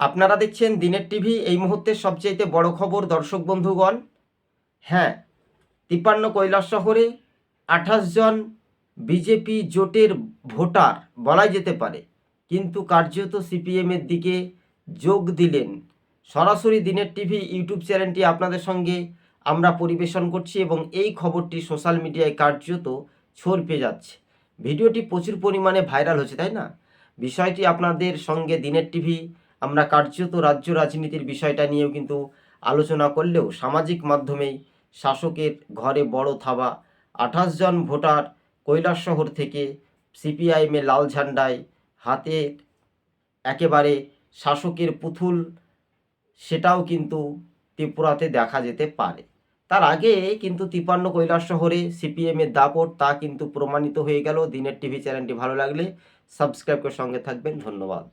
আপনারা দেখছেন দিনের টিভি, এই মুহূর্তের সবচাইতে বড় খবর দর্শক বন্ধুগণ। হ্যাঁ তিপ্পান্ন কৈলাস শহরে আঠাশ জন বিজেপি জোটের ভোটার বলাই যেতে পারে, কিন্তু কার্যত সিপিএমের দিকে যোগ দিলেন। সরাসরি দিনের টিভি ইউটিউব চ্যানেলটি আপনাদের সঙ্গে আমরা পরিবেশন করছি এবং এই খবরটি সোশ্যাল মিডিয়ায় কার্যত ছড়পে যাচ্ছে। ভিডিওটি প্রচুর পরিমাণে ভাইরাল হচ্ছে, তাই না? বিষয়টি আপনাদের সঙ্গে দিনের টিভি আমরা কার্যত রাজ্য রাজনীতির বিষয়টা নিয়েও কিন্তু আলোচনা করলেও সামাজিক মাধ্যমেই শাসকের ঘরে বড় থাবা। আঠাশ জন ভোটার কৈলাস শহর থেকে সিপিআইএমে লাল ঝান্ডায় হাতে একেবারে শাসকের পুতুল, সেটাও কিন্তু ত্রিপুরাতে দেখা যেতে পারে। তার আগে কিন্তু তিপান্ন কৈলাস শহরে সিপিএমের দাপট তা কিন্তু প্রমাণিত হয়ে গেল। দিনের টিভি চ্যানেলটি ভালো লাগলে সাবস্ক্রাইব করে সঙ্গে থাকবেন। ধন্যবাদ।